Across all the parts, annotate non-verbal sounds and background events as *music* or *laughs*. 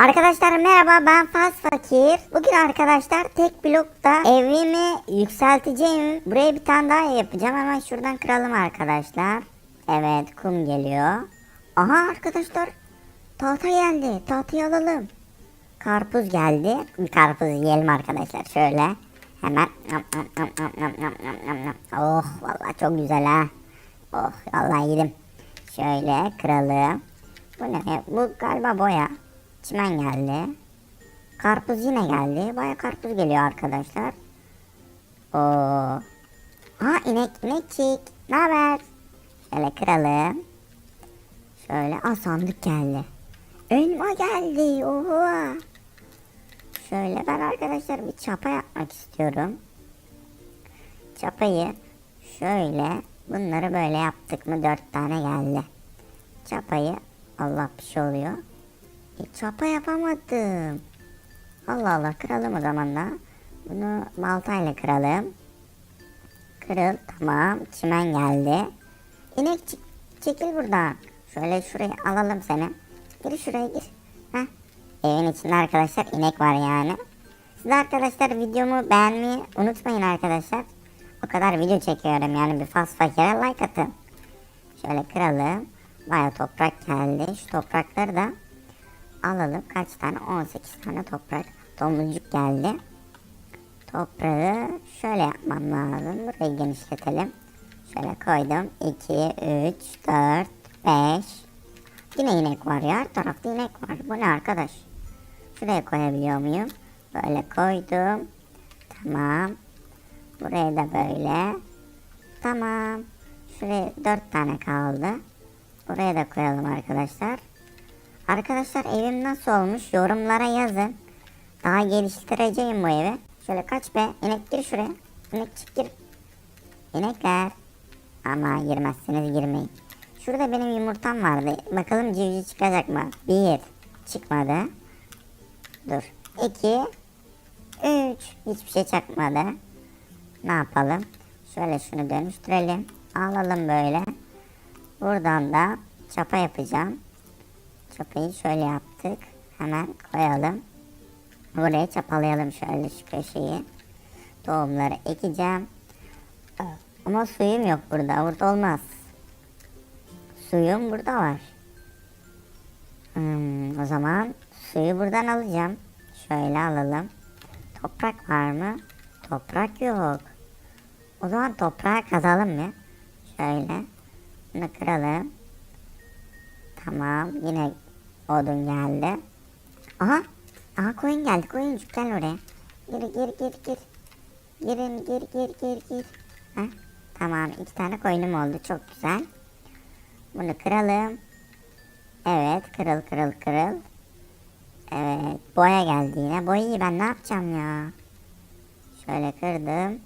Arkadaşlar merhaba ben Faz Fakir. Bugün arkadaşlar tek blokta evimi yükselteceğim. Buraya bir tane daha yapacağım. Hemen şuradan kıralım arkadaşlar. Evet kum geliyor. Aha arkadaşlar tahta geldi. Tahtayı alalım. Karpuz geldi. Karpuz yiyelim arkadaşlar şöyle. Hemen. Oh vallahi çok güzel ha. Oh vallahi yedim. Şöyle kıralım. Bu ne? Bu galiba boya. Çimen geldi. Karpuz yine geldi. Baya karpuz geliyor arkadaşlar. Oo. Ha inek inekçik. Ne haber? Şöyle kıralım. Şöyle aa sandık geldi. Elma geldi. Oha. Şöyle ben arkadaşlar bir çapa yapmak istiyorum. Çapayı şöyle bunları böyle yaptık mı dört tane geldi. Çapayı Allah bir şey oluyor. Çapa yapamadım. Allah Allah kıralım o zaman da. Bunu baltayla kıralım. Kırıl tamam. Çimen geldi. İnek çekil buradan. Şöyle şuraya alalım seni. Gir şuraya gir. Heh. Evin içinde arkadaşlar inek var yani. Siz arkadaşlar videomu beğenmeyi unutmayın arkadaşlar. O kadar video çekiyorum yani bir fast fakire like atın. Şöyle kıralım. Baya toprak geldi. Şu toprakları da alalım. Kaç tane? 18 tane toprak. Domuzcuk geldi. Toprağı şöyle yapmam lazım. Burayı genişletelim. Şöyle koydum. 2, 3, 4, 5. Yine inek var ya. Her tarafta inek var. Bu ne arkadaş? Şuraya koyabiliyor muyum? Böyle koydum. Tamam. Buraya da böyle. Tamam. Şuraya 4 tane kaldı. Buraya da koyalım arkadaşlar. Arkadaşlar evim nasıl olmuş yorumlara yazın. Daha geliştireceğim bu evi. Şöyle kaç be inek gir şuraya. İnek çık gir. İnekler. Ama girmezseniz girmeyin. Şurada benim yumurtam vardı. Bakalım civciv çıkacak mı? Bir. Çıkmadı. Dur. İki. Üç. Hiçbir şey çıkmadı. Ne yapalım? Şöyle şunu dönüştürelim. Alalım böyle. Buradan da çapa yapacağım. Çapayı şöyle yaptık. Hemen koyalım. Buraya çapalayalım şöyle şu köşeyi. Tohumları ekeceğim. Ama suyum yok burada. Burada olmaz. Suyum burada var. Hmm, o zaman suyu buradan alacağım. Şöyle alalım. Toprak var mı? Toprak yok. O zaman toprağı kazalım mı? Şöyle. Bunu kıralım. Tamam. Yine odun geldi. Aha. Aha koyun geldi. Koyuncuk gel oraya. Gir gir gir gir. Girin gir gir gir gir. Heh. Tamam. iki tane koyunum oldu. Çok güzel. Bunu kıralım. Evet. Kırıl kırıl kırıl. Evet. Boya geldi yine. Boyayı ben ne yapacağım ya? Şöyle kırdım.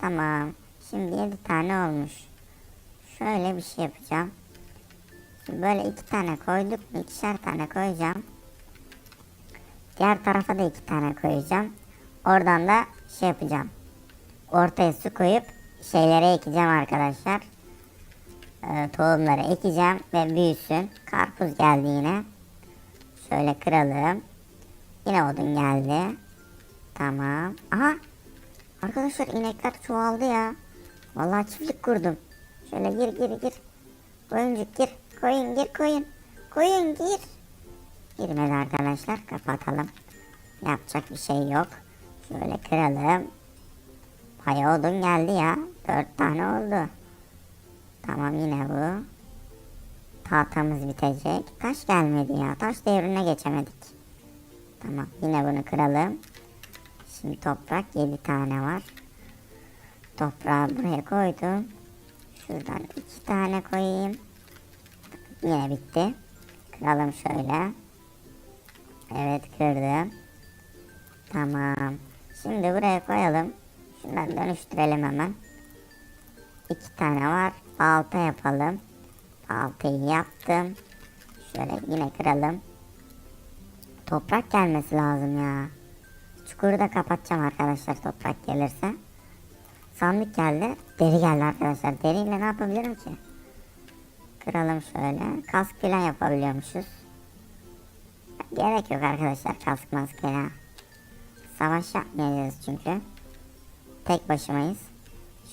Tamam. Şimdi 7 tane olmuş. Şöyle bir şey yapacağım. Şimdi böyle iki tane koyduk mu? İkişer tane koyacağım. Diğer tarafa da iki tane koyacağım. Oradan da şey yapacağım. Ortaya su koyup şeylere ekeceğim arkadaşlar. Ee, tohumları ekeceğim ve büyüsün. Karpuz geldi yine. Şöyle kıralım. Yine odun geldi. Tamam. Aha. Arkadaşlar inekler çoğaldı ya. Vallahi çiftlik kurdum. Şöyle gir gir gir. Koyuncuk gir. Koyun gir koyun. Koyun gir. Girmedi arkadaşlar. Kapatalım. Yapacak bir şey yok. Şöyle kıralım. Bayağı odun geldi ya. Dört tane oldu. Tamam yine bu. Tahtamız bitecek. Taş gelmedi ya. Taş devrine geçemedik. Tamam yine bunu kıralım. Şimdi toprak 7 tane var. Toprağı buraya koydum. Şuradan iki tane koyayım. Yine bitti. Kıralım şöyle. Evet kırdım. Tamam. Şimdi buraya koyalım. Şunları dönüştürelim hemen. İki tane var. Balta yapalım. Baltayı yaptım. Şöyle yine kıralım. Toprak gelmesi lazım ya. Çukuru da kapatacağım arkadaşlar toprak gelirse. Sandık geldi. Deri geldi arkadaşlar. Deriyle ne yapabilirim ki? Kıralım şöyle. Kask falan yapabiliyormuşuz. gerek yok arkadaşlar kask maskeye. Savaş yapmayacağız çünkü. Tek başımayız.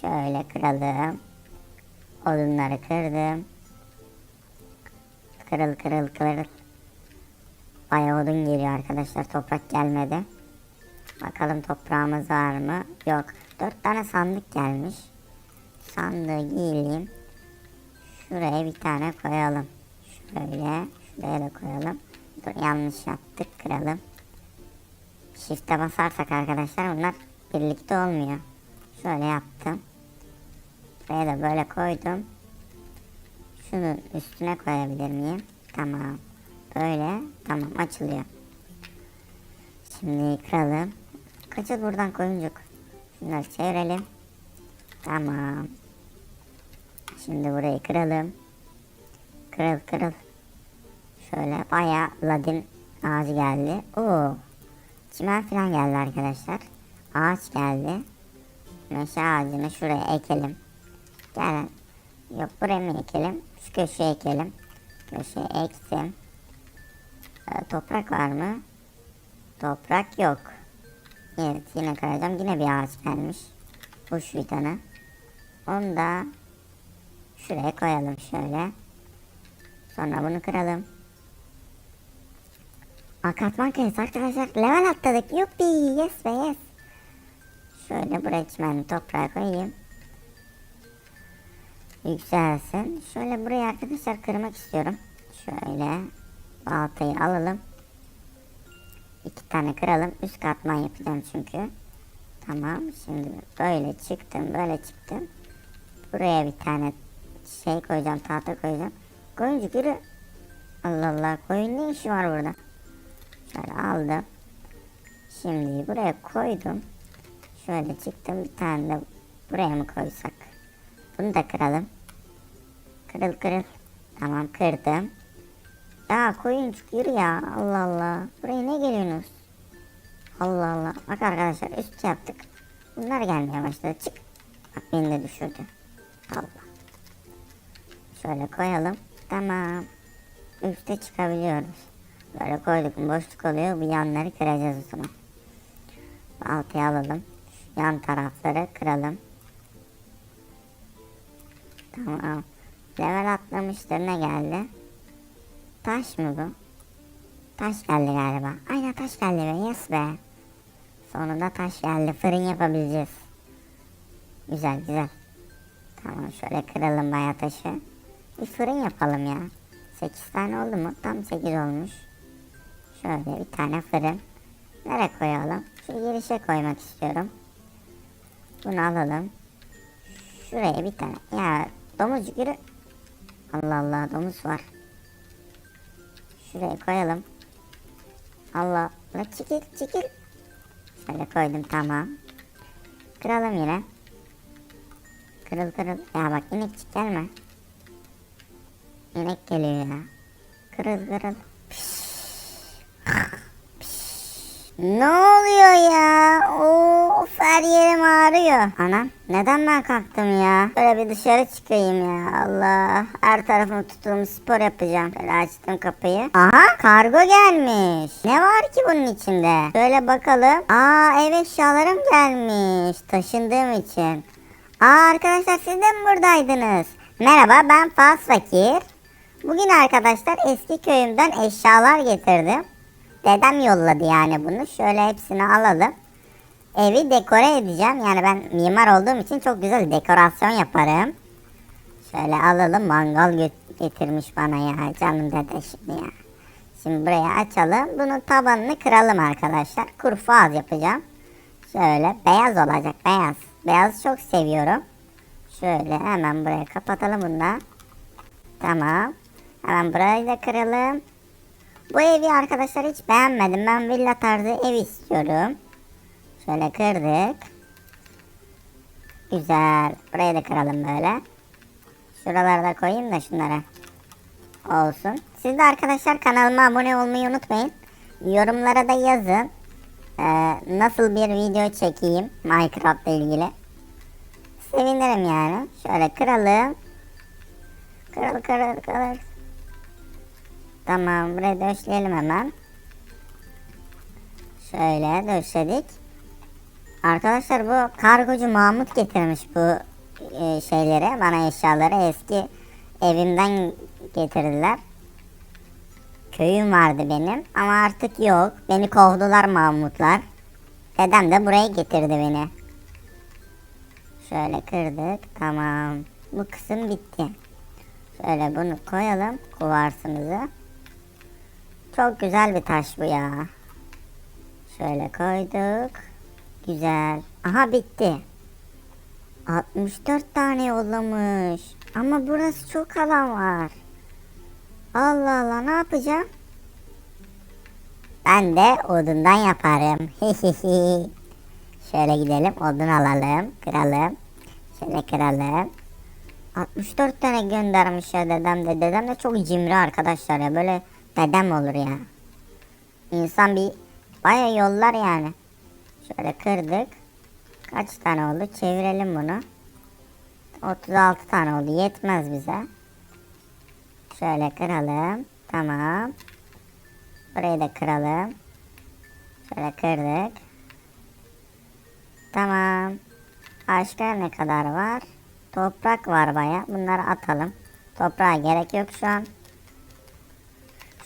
Şöyle kıralım. Odunları kırdım. Kırıl kırıl kırıl. Bayağı odun geliyor arkadaşlar. Toprak gelmedi. Bakalım toprağımız var mı? Yok. Dört tane sandık gelmiş. Sandığı giyelim. Şuraya bir tane koyalım. Şöyle. Şuraya da koyalım. Dur yanlış yaptık. Kıralım. Shift'e basarsak arkadaşlar bunlar birlikte olmuyor. Şöyle yaptım. Buraya da böyle koydum. Şunun üstüne koyabilir miyim? Tamam. Böyle. Tamam açılıyor. Şimdi kıralım. Kaçıl buradan koyuncuk. Şunları çevirelim. Tamam. Şimdi burayı kıralım. Kırıl kırıl. Şöyle bayağı ladin ağacı geldi. Oo. Çimen falan geldi arkadaşlar. Ağaç geldi. Meşe ağacını şuraya ekelim. Gel. Yok buraya mı ekelim? Şu köşeye ekelim. Köşeye ektim. Ee, toprak var mı? Toprak yok. Evet yine kıracağım. Yine bir ağaç gelmiş. Boş bir tane. Onu da şuraya koyalım şöyle. Sonra bunu kıralım. Aa, katman kayısı arkadaşlar. Level atladık. Yuppi. Yes be yes. Şöyle buraya çimenli toprağı koyayım. Yükselsin. Şöyle burayı arkadaşlar kırmak istiyorum. Şöyle baltayı alalım. İki tane kıralım. Üst katman yapacağım çünkü. Tamam. Şimdi böyle çıktım. Böyle çıktım. Buraya bir tane şey koyacağım. Tahta koyacağım. Koyuncuk yürü. Allah Allah. Koyun ne işi var burada? Şöyle aldım. Şimdi buraya koydum. Şöyle çıktım. Bir tane de buraya mı koysak? Bunu da kıralım. Kırıl kırıl. Tamam kırdım. Ya koyuncuk yürü ya. Allah Allah. Buraya ne geliyorsunuz? Allah Allah. Bak arkadaşlar üst yaptık. Bunlar gelmeye başladı. Çık. Bak beni de düşürdü. Allah. Şöyle koyalım. Tamam. Üste çıkabiliyoruz. Böyle koyduk boşluk oluyor. Bu yanları kıracağız o zaman. Baltayı alalım. Yan tarafları kıralım. Tamam. Level atlamıştır. Ne geldi? Taş mı bu? Taş geldi galiba. Aynen taş geldi be. Yes be. Sonunda taş geldi. Fırın yapabileceğiz. Güzel güzel. Tamam şöyle kıralım bayağı taşı. Bir fırın yapalım ya. 8 tane oldu mu? Tam 8 olmuş. Şöyle bir tane fırın. Nereye koyalım? Şu girişe koymak istiyorum. Bunu alalım. Şuraya bir tane. Ya domuzcuk yürü. Allah Allah domuz var. Şuraya koyalım. Allah. La çekil çekil. Şöyle koydum tamam. Kıralım yine. Kırıl kırıl. Ya bak inekçik gelme. İnek geliyor ya. Kırıl kırıl. Ne oluyor ya? Of her yerim ağrıyor. Anam neden ben kalktım ya? Böyle bir dışarı çıkayım ya. Allah. Her tarafımı tuttuğum spor yapacağım. Böyle açtım kapıyı. Aha kargo gelmiş. Ne var ki bunun içinde? Şöyle bakalım. Aa ev eşyalarım gelmiş. Taşındığım için. Aa arkadaşlar siz de mi buradaydınız? Merhaba ben Fas Fakir. Bugün arkadaşlar eski köyümden eşyalar getirdim. Dedem yolladı yani bunu. Şöyle hepsini alalım. Evi dekore edeceğim. Yani ben mimar olduğum için çok güzel dekorasyon yaparım. Şöyle alalım. Mangal getirmiş bana ya. Canım dede şimdi ya. Şimdi buraya açalım. Bunun tabanını kıralım arkadaşlar. Kurfaz yapacağım. Şöyle beyaz olacak. Beyaz. Beyazı çok seviyorum. Şöyle hemen buraya kapatalım bunu da. Tamam. Hemen burayı da kıralım. Bu evi arkadaşlar hiç beğenmedim. Ben villa tarzı ev istiyorum. Şöyle kırdık. Güzel. Burayı da kıralım böyle. Şuraları da koyayım da şunlara. Olsun. Siz de arkadaşlar kanalıma abone olmayı unutmayın. Yorumlara da yazın. Ee, nasıl bir video çekeyim Minecraft ile ilgili. Sevinirim yani. Şöyle kıralım. Kırıl kırıl kırıl. Tamam burayı döşleyelim hemen. Şöyle döşedik. Arkadaşlar bu kargocu Mahmut getirmiş bu e, şeyleri bana eşyaları eski evimden getirdiler. Köyüm vardı benim ama artık yok. Beni kovdular Mahmutlar. Dedem de buraya getirdi beni. Şöyle kırdık. Tamam. Bu kısım bitti. Şöyle bunu koyalım. Kuvarsımızı. Çok güzel bir taş bu ya. Şöyle koyduk. Güzel. Aha bitti. 64 tane yollamış. Ama burası çok alan var. Allah Allah ne yapacağım? Ben de odundan yaparım. *laughs* Şöyle gidelim odun alalım. Kıralım. Şöyle kıralım. 64 tane göndermiş ya dedem de. Dedem de çok cimri arkadaşlar ya. Böyle dedem olur ya. İnsan bir baya yollar yani. Şöyle kırdık. Kaç tane oldu? Çevirelim bunu. 36 tane oldu. Yetmez bize. Şöyle kıralım. Tamam. Burayı da kıralım. Şöyle kırdık. Tamam. Başka ne kadar var? Toprak var baya. Bunları atalım. Toprağa gerek yok şu an.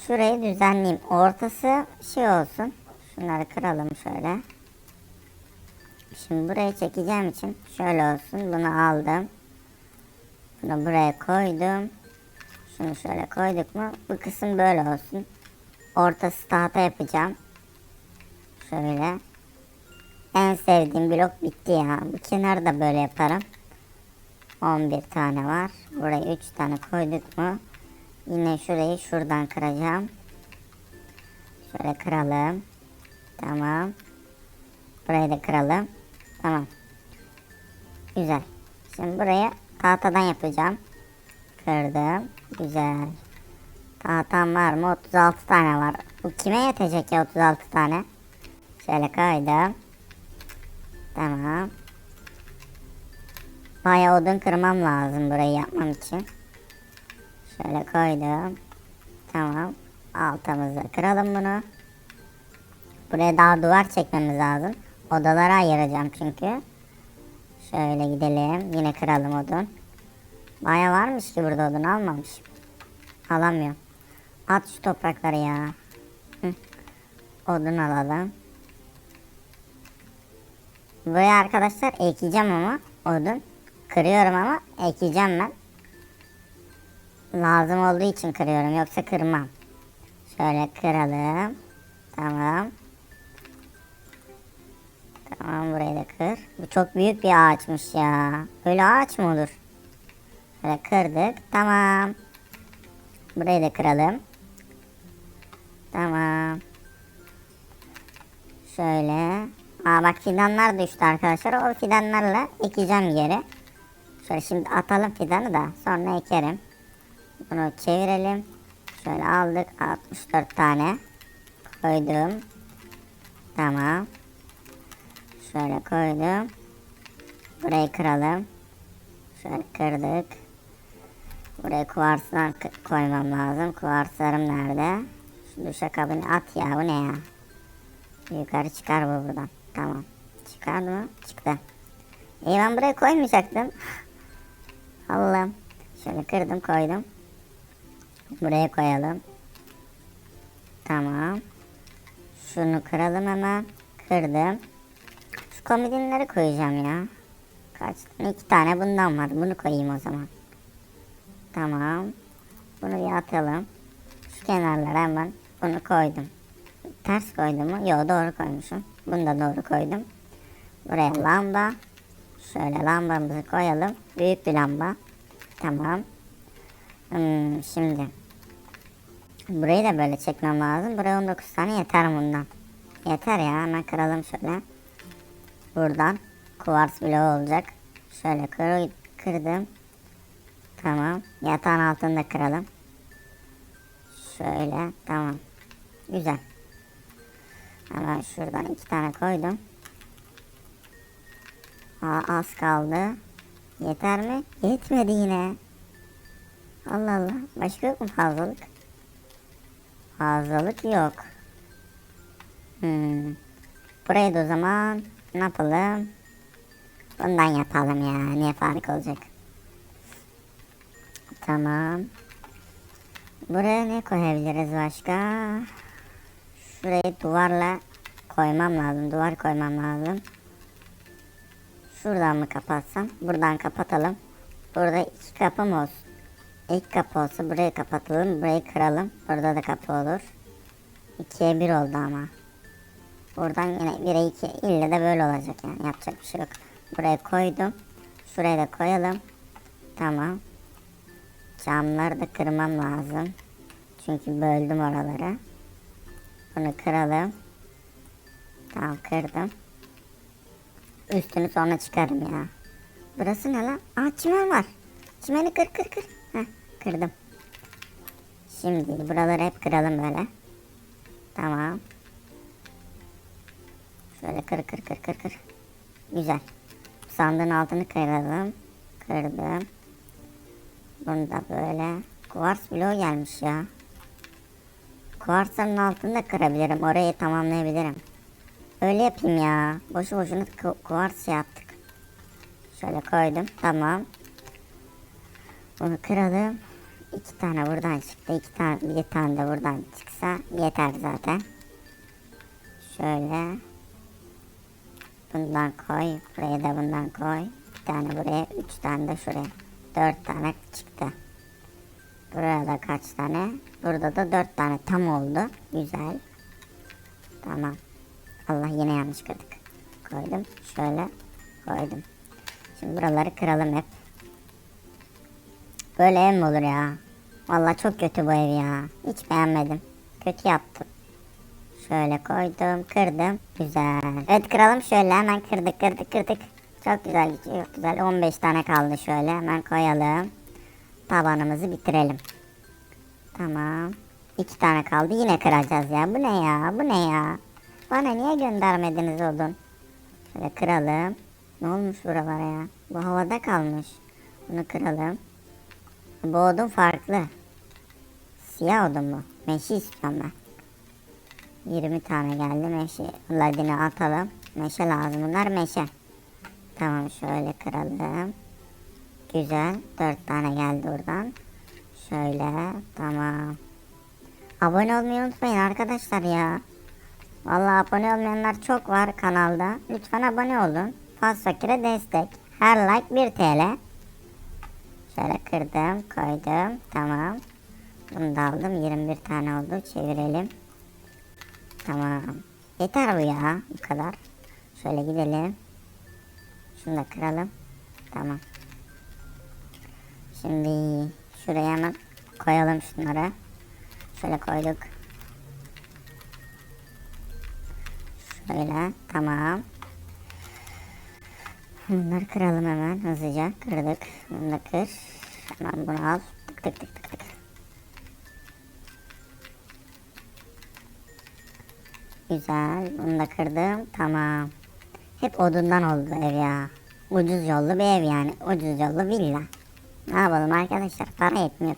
Şurayı düzenleyeyim. Ortası şey olsun. Şunları kıralım şöyle. Şimdi buraya çekeceğim için şöyle olsun. Bunu aldım. Bunu buraya koydum. Şunu şöyle koyduk mu? Bu kısım böyle olsun. Ortası tahta yapacağım. Şöyle. En sevdiğim blok bitti ya. Bu kenarı da böyle yaparım. 11 tane var. Buraya 3 tane koyduk mu? Yine şurayı şuradan kıracağım. Şöyle kıralım. Tamam. Burayı da kıralım. Tamam. Güzel. Şimdi buraya tahtadan yapacağım. Kırdım. Güzel. Tahtam var mı? 36 tane var. Bu kime yetecek ya 36 tane? Şöyle koydum. Tamam. Bayağı odun kırmam lazım burayı yapmam için. Şöyle koydum. Tamam. Altımızda kıralım bunu. Buraya daha duvar çekmemiz lazım. Odalara ayıracağım çünkü. Şöyle gidelim. Yine kıralım odun. Baya varmış ki burada odun almamışım. Alamıyorum. At şu toprakları ya. Odun alalım. Buraya arkadaşlar ekeceğim ama odun. Kırıyorum ama ekeceğim ben. Lazım olduğu için kırıyorum yoksa kırmam. Şöyle kıralım. Tamam. Tamam burayı da kır. Bu çok büyük bir ağaçmış ya. Böyle ağaç mı olur? Şöyle kırdık. Tamam. Burayı da kıralım. Tamam. Şöyle. Aa bak fidanlar düştü arkadaşlar. O fidanlarla ekeceğim geri. Şöyle şimdi atalım fidanı da sonra ekerim. Bunu çevirelim. Şöyle aldık 64 tane. Koydum. Tamam. Şöyle koydum. Burayı kıralım. Şöyle kırdık. Buraya kuvarslar koymam lazım. Kuvarslarım nerede? Şu duşakabini at ya bu ne ya? Yukarı çıkar bu buradan. Tamam. Çıkardı mı? Çıktı. İyi ben buraya koymayacaktım. *laughs* Allah'ım. Şöyle kırdım koydum. Buraya koyalım. Tamam. Şunu kıralım hemen. Kırdım. Şu komodinleri koyacağım ya. Kaç? İki tane bundan var. Bunu koyayım o zaman. Tamam. Bunu bir atalım. Şu kenarlara hemen bunu koydum. Ters koydum mu? Yok doğru koymuşum. Bunu da doğru koydum. Buraya lamba. Şöyle lambamızı koyalım. Büyük bir lamba. Tamam. Hmm, şimdi. Burayı da böyle çekmem lazım. Buraya 19 tane yeter bundan. Yeter ya. Hemen kıralım şöyle. Buradan kuvars bloğu olacak. Şöyle kır, kırdım. Tamam. Yatağın altını da kıralım. Şöyle. Tamam. Güzel. Hemen şuradan iki tane koydum. Aa, az kaldı. Yeter mi? Yetmedi yine. Allah Allah. Başka yok mu fazlalık? Fazlalık yok. Hmm. Burayı da o zaman ne yapalım? Bundan yapalım ya. Niye fark olacak? Tamam. Buraya ne koyabiliriz başka? Şurayı duvarla koymam lazım. Duvar koymam lazım. Şuradan mı kapatsam? Buradan kapatalım. Burada iki kapı mı olsun? İlk kapı olsa burayı kapatalım. Burayı kıralım. Burada da kapı olur. İkiye bir oldu ama. Buradan yine 1'e 2 ille de böyle olacak yani yapacak bir şey yok. Buraya koydum. Şuraya da koyalım. Tamam. Camları da kırmam lazım. Çünkü böldüm oraları. Bunu kıralım. Tamam kırdım. Üstünü sonra çıkarım ya. Burası ne lan? Aa çimen var. Çimeni kır kır kır. Heh kırdım. Şimdi buraları hep kıralım böyle. Tamam. Şöyle kır kır kır kır kır. Güzel. Sandığın altını kıralım. Kırdım. Bunu da böyle. Kuvars bloğu gelmiş ya. Kuvarsların altını da kırabilirim. Orayı tamamlayabilirim. Öyle yapayım ya. Boşu boşuna ku- kuvars şey yaptık. Şöyle koydum. Tamam. Bunu kıralım. İki tane buradan çıktı. iki tane, bir tane de buradan çıksa yeter zaten. Şöyle. Bundan koy. Buraya da bundan koy. Bir tane buraya. Üç tane de şuraya. Dört tane çıktı. Buraya da kaç tane? Burada da dört tane tam oldu. Güzel. Tamam. Allah yine yanlış kırdık. Koydum. Şöyle koydum. Şimdi buraları kıralım hep. Böyle ev mi olur ya? Vallahi çok kötü bu ev ya. Hiç beğenmedim. Kötü yaptım. Şöyle koydum, kırdım. Güzel. Evet kıralım şöyle hemen kırdık, kırdık, kırdık. Çok güzel, çok güzel. 15 tane kaldı şöyle. Hemen koyalım. Tabanımızı bitirelim. Tamam. İki tane kaldı. Yine kıracağız ya. Bu ne ya? Bu ne ya? Bana niye göndermediniz odun? Şöyle kıralım. Ne olmuş buralara ya? Bu havada kalmış. Bunu kıralım. Bu odun farklı. Siyah odun mu? Meşe istiyorum ben. 20 tane geldi meşe. Ladini atalım. Meşe lazım. Bunlar meşe. Tamam şöyle kıralım. Güzel. 4 tane geldi buradan. Şöyle. Tamam. Abone olmayı unutmayın arkadaşlar ya. Vallahi abone olmayanlar çok var kanalda. Lütfen abone olun. Faz Fakir'e destek. Her like 1 TL. Şöyle kırdım, koydum. Tamam. Bunu da aldım. 21 tane oldu. Çevirelim. Tamam. Yeter bu ya. Bu kadar. Şöyle gidelim. Şunu da kıralım. Tamam. Şimdi şuraya hemen koyalım şunları. Şöyle koyduk. Şöyle. Tamam. Bunları kıralım hemen hızlıca. Kırdık. Bunu da kır. Hemen bunu al. Tık tık tık tık tık. Güzel. Bunu da kırdım. Tamam. Hep odundan oldu ev ya. Ucuz yollu bir ev yani. Ucuz yollu villa. Ne yapalım arkadaşlar? Para yetmiyor.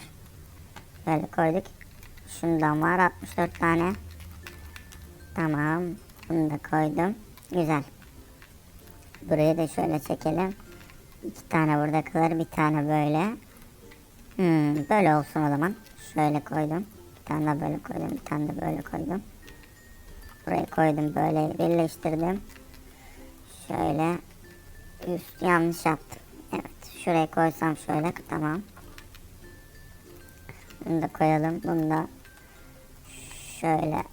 Böyle koyduk. Şundan var 64 tane. Tamam. Bunu da koydum. Güzel. Burayı da şöyle çekelim. İki tane burada kalır. Bir tane böyle. Hmm, böyle olsun o zaman. Şöyle koydum. Bir tane de böyle koydum. Bir tane de böyle koydum. Buraya koydum. Böyle birleştirdim. Şöyle. Üst yanlış yaptım. Evet. Şuraya koysam şöyle. Tamam. Bunu da koyalım. Bunu da şöyle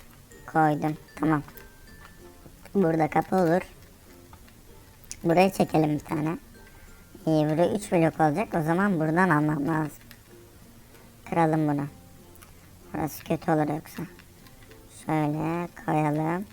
koydum. Tamam. Burada kapı olur. Buraya çekelim bir tane. İyi buraya 3 blok olacak. O zaman buradan almam lazım. Kıralım bunu. Burası kötü olur yoksa. Şöyle koyalım.